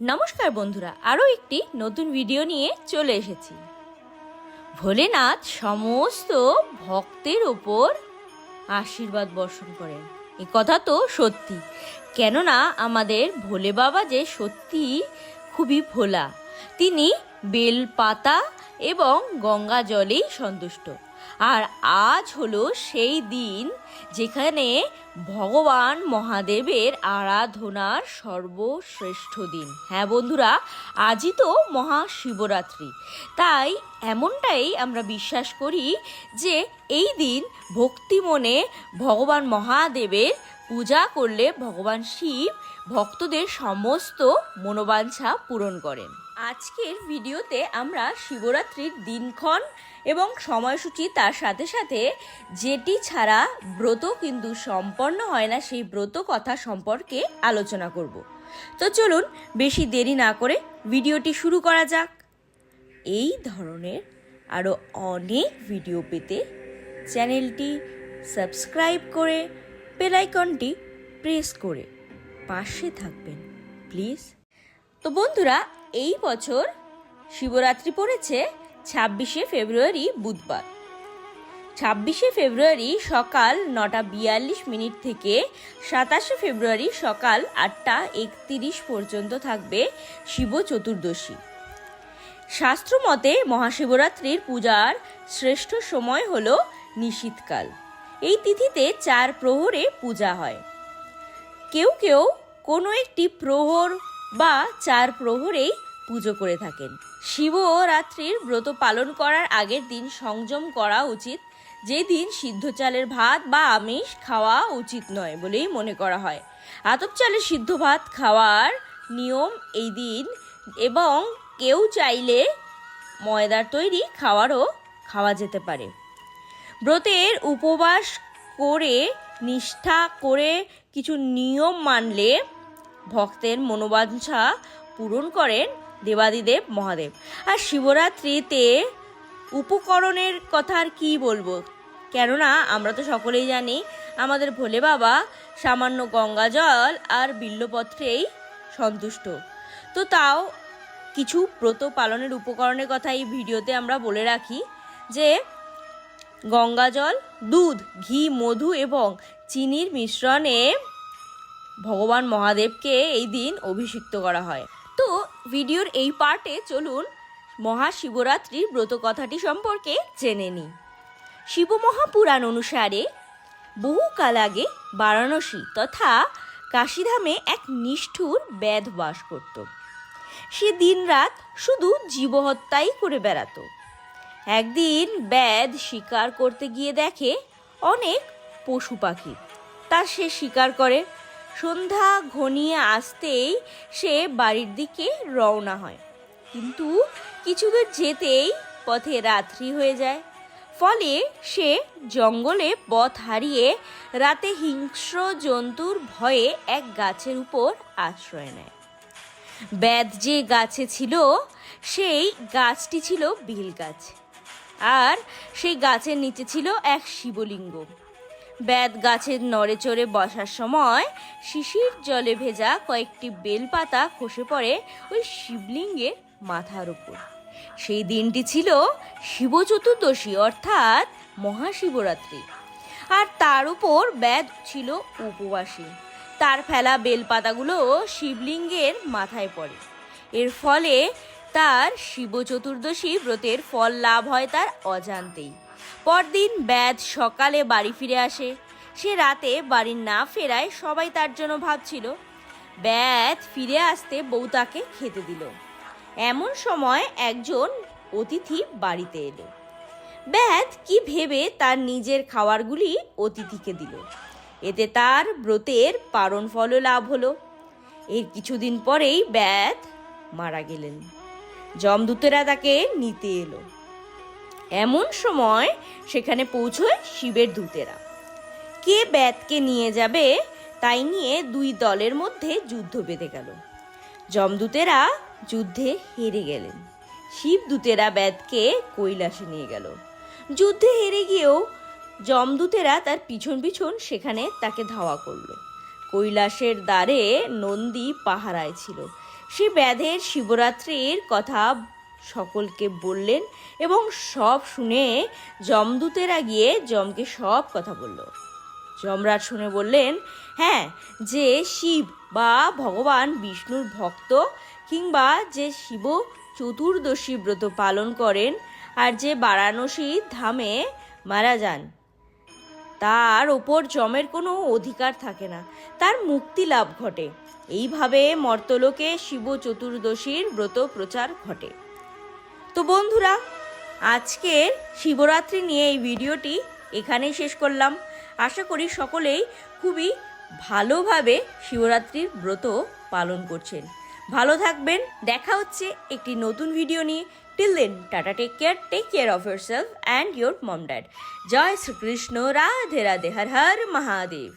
নমস্কার বন্ধুরা, আরও একটি নতুন ভিডিও নিয়ে চলে এসেছি। ভোলেনাথ সমস্ত ভক্তের ওপর আশীর্বাদ বর্ষণ করেন। এ কথা তো সত্যি। কেননা আমাদের ভোলে বাবা যে সত্যি খুবই ভোলা, তিনি বেলপাতা এবং গঙ্গা জলেই সন্তুষ্ট। আর আজ হলো সেই দিন যেখানে ভগবান মহাদেবের আরাধনার সর্বশ্রেষ্ঠ দিন। হ্যাঁ বন্ধুরা, আজই তো মহাশিবরাত্রি। তাই এমনটাই আমরা বিশ্বাস করি যে এই দিন ভক্তি মনে ভগবান মহাদেবের পূজা করলে ভগবান শিব ভক্তদের সমস্ত মনোবাঞ্ছা পূরণ করেন। আজকের ভিডিওতে আমরা শিবরাত্রির দিনক্ষণ এবং সময়সূচি তার সাথে সাথে যেটি ছাড়া ব্রত কিন্তু সম্পন্ন হয় না, সেই ব্রত কথা সম্পর্কে আলোচনা করব। তো চলুন, বেশি দেরি না করে ভিডিওটি শুরু করা যাক। এই ধরনের আরও অনেক ভিডিও পেতে চ্যানেলটি সাবস্ক্রাইব করে বেলাইকনটি প্রেস করে পাশে থাকবেন, প্লিজ। তো বন্ধুরা এই বছর শিবরাত্রি পড়েছে ছাব্বিশে ফেব্রুয়ারি বুধবার। ছাব্বিশে ফেব্রুয়ারি সকাল নটা বিয়াল্লিশ মিনিট থেকে সাতাশে ফেব্রুয়ারি সকাল আটটা একতিরিশ পর্যন্ত থাকবে শিব চতুর্দশী। শাস্ত্রমতে মহাশিবরাত্রির পূজার শ্রেষ্ঠ সময় হল নিশীতকাল। এই তিথিতে চার প্রহরে পূজা হয়। কেউ কেউ কোনো একটি প্রহর বা চার প্রহরেই পুজো করে থাকেন। শিবরাত্রির ব্রত পালন করার আগের দিন সংযম করা উচিত। যেদিন সিদ্ধ চালের ভাত বা আমিষ খাওয়া উচিত নয় বলেই মনে করা হয়। আতপ চালের সিদ্ধ ভাত খাওয়ার নিয়ম এই দিন এবং কেউ চাইলে ময়দার তৈরি খাওয়ারও খাওয়া যেতে পারে। ব্রতের উপবাস করে, নিষ্ঠা করে কিছু নিয়ম মানলে ভক্তের মনোবাঞ্ছা পূরণ করেন দেবাদিদেব মহাদেব। আর শিবরাত্রিতে উপকরণের কথা আর কী বলব? কেননা আমরা তো সকলেই জানি, আমাদের ভোলে বাবা সামান্য গঙ্গা জল আর বিল্লপত্রেই সন্তুষ্ট। তো তাও কিছু ব্রত পালনের উপকরণের কথা এই ভিডিওতে আমরা বলে রাখি যে, গঙ্গা জল, দুধ, ঘি, মধু এবং চিনির মিশ্রণে ভগবান মহাদেবকে এই দিন অভিষিক্ত করা হয়। তো ভিডিওর এই পার্টে চলুন মহাশিবরাত্রির ব্রত কথাটি সম্পর্কে জেনে নিই। শিব মহাপুরাণ অনুসারে বহুকাল আগে বারাণসী তথা কাশীধামে এক নিষ্ঠুর ব্যাধ বাস করত। সে দিনরাত শুধু জীবহত্যাই করে বেড়াতো। একদিন ব্যাধ শিকার করতে গিয়ে দেখে অনেক পশু পাখি। তা সে শিকার করে সন্ধ্যা ঘনিয়ে আসতেই সে বাড়ির দিকে রওনা হয়। কিন্তু কিছু দূর যেতেই পথে রাত্রি হয়ে যায়। ফলে সে জঙ্গলে পথ হারিয়ে রাতে হিংস্র জন্তুর ভয়ে এক গাছের উপর আশ্রয় নেয়। ব্যাধ যে গাছে ছিল, সেই গাছটি ছিল বিল গাছ। আর সেই গাছের নিচে ছিল এক শিবলিঙ্গ। ব্যাদ গাছের নড়ে চড়ে বসার সময় শিশির জলে ভেজা কয়েকটি বেলপাতা খসে পড়ে ওই শিবলিঙ্গের মাথার উপর। সেই দিনটি ছিল শিব চতুর্দশী, অর্থাৎ মহাশিবরাত্রি। আর তার উপর ব্যাদ ছিল উপবাসী। তার ফেলা বেলপাতাগুলো শিবলিঙ্গের মাথায় পড়ে। এর ফলে তার শিব চতুর্দশী ব্রতের ফল লাভ হয় তার অজান্তেই। পরদিন ব্যাদ সকালে বাড়ি ফিরে আসে। সে রাতে বাড়ি না ফেরায় সবাই তার জন্য ভাবছিল ব্যাদ ফিরে আসতে বউ তাকে খেতে দিল। এমন সময় একজন অতিথি বাড়িতে এলো। ব্যাদ কি ভেবে তার নিজের খাবারগুলি অতিথিকে দিল। এতে তার ব্রতের পারণ ফলও লাভ হলো। এর কিছুদিন পরেই ব্যাদ মারা গেলেন। যমদূতেরা তাকে নিতে এলো। এমন সময় সেখানে পৌঁছয় শিবের দূতেরা। কে ব্যাতকে নিয়ে যাবে তাই নিয়ে দুই দলের মধ্যে যুদ্ধ বেঁধে গেল। যমদূতেরা যুদ্ধে হেরে গেলেন। শিবদূতেরা ব্যাতকে কৈলাসে নিয়ে গেল। যুদ্ধে হেরে গিয়েও যমদূতেরা তার পিছন পিছন সেখানে তাকে ধাওয়া করল। কৈলাসের দ্বারে নন্দী পাহারায় ছিল। সে ব্যাধের শিবরাত্রির কথা সকলকে বললেন এবং সব শুনে যমদূতেরা গিয়ে যমকে সব কথা বলল। যমরাজ শুনে বললেন হ্যাঁ যে শিব বা ভগবান বিষ্ণুর ভক্ত কিংবা যে শিব চতুর্দশী ব্রত পালন করেন আর যে বারাণসী ধামে মারা যান, তার ওপর জমের কোনো অধিকার থাকে না। তার মুক্তি লাভ ঘটে। এইভাবে মর্তলোকে শিব চতুর্দশীর ব্রত প্রচার ঘটে। তো বন্ধুরা, আজকের শিবরাত্রি নিয়ে এই ভিডিওটি এখানেই শেষ করলাম। আশা করি সকলেই খুবই ভালোভাবে শিবরাত্রির ব্রত পালন করছেন। ভালো থাকবেন, দেখা হচ্ছে একটি নতুন ভিডিও নিয়ে। Till then tata take care take care of yourself and your mom dad Joy Shrikrishna, Radhe Radhe, Har Har Mahadev.